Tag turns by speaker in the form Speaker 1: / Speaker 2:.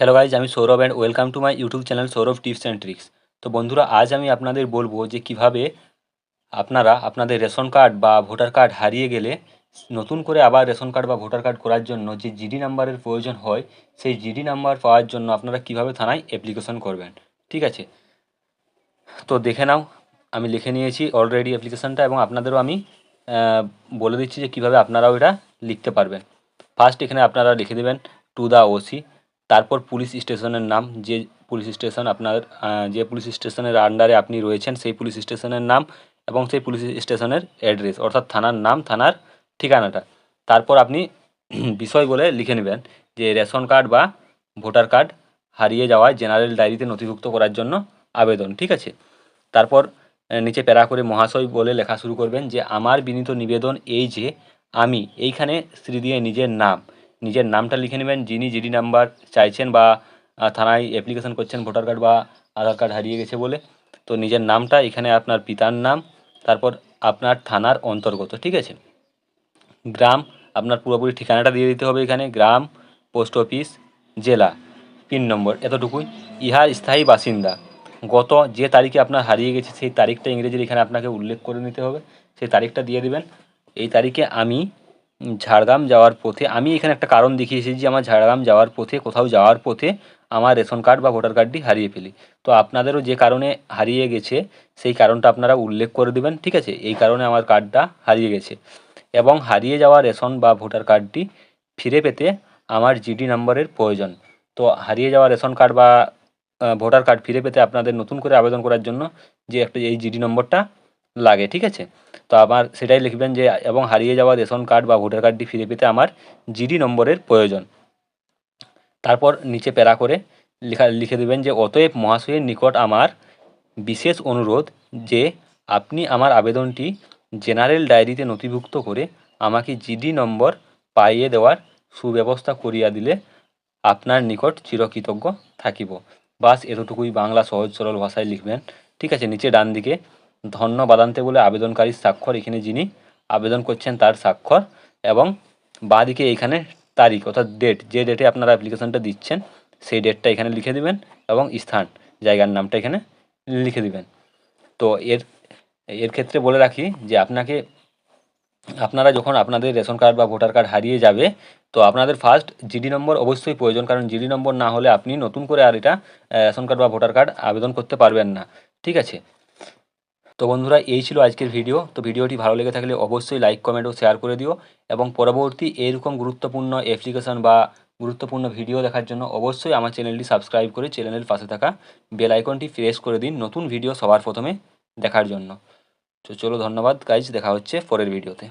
Speaker 1: Hello guys আমি Sourav and welcome to my YouTube channel Sourav tips and tricks তো বন্ধুরা, আজ আমি আপনাদের বলব যে কীভাবে আপনারা আপনাদের রেশন কার্ড বা ভোটার কার্ড হারিয়ে গেলে নতুন করে আবার রেশন কার্ড বা ভোটার কার্ড করার জন্য যে জিডি নাম্বারের প্রয়োজন হয়, সেই জিডি নাম্বার পাওয়ার জন্য আপনারা কীভাবে থানায় অ্যাপ্লিকেশন করবেন, ঠিক আছে? তো দেখে নাও, আমি লিখে নিয়েছি অলরেডি অ্যাপ্লিকেশনটা এবং আপনাদেরও আমি বলে দিচ্ছি যে কীভাবে আপনারাও এটা লিখতে পারবেন। ফার্স্ট এখানে আপনারা লিখে দেবেন টু দ্য ওসি তারপর পুলিশ স্টেশনের নাম, যে পুলিশ স্টেশন আপনার যে পুলিশ স্টেশনের আন্ডারে আপনি রয়েছেন, সেই পুলিশ স্টেশনের নাম এবং সেই পুলিশ স্টেশনের অ্যাড্রেস অর্থাৎ থানার নাম, থানার ঠিকানাটা। তারপর আপনি বিষয় বলে লিখে নেবেন যে রেশন কার্ড বা ভোটার কার্ড হারিয়ে যাওয়ায় জেনারেল ডায়েরিতে নথিভুক্ত করার জন্য আবেদন, ঠিক আছে? তারপর নিচে প্যারা করে মহাশয় বলে লেখা শুরু করবেন যে, আমার বিনীত নিবেদন এই যে, আমি এইখানে শ্রী দিয়ে নিজের নাম নিজের নামটা লিখে নেবেন, যিনি জিডি নাম্বার চাইছেন বা থানায় অ্যাপ্লিকেশন করছেন, ভোটার কার্ড বা আধার কার্ড হারিয়ে গেছে বলে, তো নিজের নামটা, এখানে আপনার পিতার নাম, তারপর আপনার থানার অন্তর্গত, ঠিক আছে? গ্রাম, আপনার পুরোপুরি ঠিকানাটা দিয়ে দিতে হবে এখানে, গ্রাম, পোস্ট অফিস, জেলা, পিন নম্বর, এতটুকুই। ইহার স্থায়ী বাসিন্দা। গত যে তারিখে আপনার হারিয়ে গেছে, সেই তারিখটা ইংরেজির এখানে আপনাকে উল্লেখ করে নিতে হবে। সেই তারিখটা দিয়ে দিবেন। এই তারিখে আমি ঝাড়গ্রাম যাওয়ার পথে, আমি এখানে একটা কারণ দেখিয়েছি যে আমার ঝাড়গ্রাম যাওয়ার পথে, কোথাও যাওয়ার পথে আমার রেশন কার্ড বা ভোটার কার্ডটি হারিয়ে ফেলি। তো আপনাদেরও যে কারণে হারিয়ে গেছে, সেই কারণটা আপনারা উল্লেখ করে দেবেন, ঠিক আছে? এই কারণে আমার কার্ডটা হারিয়ে গেছে। এবং হারিয়ে যাওয়া রেশন বা ভোটার কার্ডটি ফিরে পেতে আমার জিডি নম্বরের প্রয়োজন। তো হারিয়ে যাওয়া রেশন কার্ড বা ভোটার কার্ড ফিরে পেতে আপনাদের নতুন করে আবেদন করার জন্য যে একটা এই জিডি নম্বরটা লাগে, ঠিক আছে? তো আমার সেটাই লিখবেন যে, এবং হারিয়ে যাওয়া রেশন কার্ড বা ভোটার কার্ডটি ফিরে পেতে আমার জিডি নম্বরের প্রয়োজন। তারপর নিচে প্যারা করে লেখা, লিখে দেবেন যে, অতএব মহাশয়ের নিকট আমার বিশেষ অনুরোধ যে, আপনি আমার আবেদনটি জেনারেল ডায়েরিতে নথিভুক্ত করে আমাকে জিডি নম্বর পাইয়ে দেওয়ার সুব্যবস্থা করিয়া দিলে আপনার নিকট চিরকৃতজ্ঞ থাকিব। বাস এতটুকুই বাংলা সহজ সরল ভাষায় লিখবেন, ঠিক আছে? নিচে ডান দিকে ধন্যবাদান্তে বলে আবেদনকারীর স্বাক্ষর এখানে যিনি আবেদন করছেন তার স্বাক্ষর এবং বাঁ দিকে এইখানে তারিখ অর্থাৎ ডেট যে ডেটে আপনারা অ্যাপ্লিকেশনটা দিচ্ছেন, সেই ডেটটা এখানে লিখে দিবেন এবং স্থান, জায়গার নামটা এখানে লিখে দিবেন। তো এর এর ক্ষেত্রে বলে রাখি যে আপনাকে, আপনারা যখন আপনাদের রেশন কার্ড বা ভোটার কার্ড হারিয়ে যাবে, তো আপনাদের ফার্স্ট জিডি নম্বর অবশ্যই প্রয়োজন, কারণ জিডি নম্বর না হলে আপনি নতুন করে আর এটা রেশন কার্ড বা ভোটার কার্ড আবেদন করতে পারবেন না। ঠিক আছে? তো বন্ধুরা, এই ছিল আজকের ভিডিও। তো ভিডিওটি ভালো লেগে থাকলে অবশ্যই লাইক, কমেন্ট ও শেয়ার করে দিও এবং পরবর্তী এরকম গুরুত্বপূর্ণ অ্যাপ্লিকেশন বা গুরুত্বপূর্ণ ভিডিও দেখার জন্য অবশ্যই আমার চ্যানেলটি সাবস্ক্রাইব করে চ্যানেলের পাশে থাকা বেল আইকনটি প্রেস করে দিন নতুন ভিডিও সবার প্রথমে দেখার জন্য। তো চলো, ধন্যবাদ গাইজ দেখা হচ্ছে পরের ভিডিওতে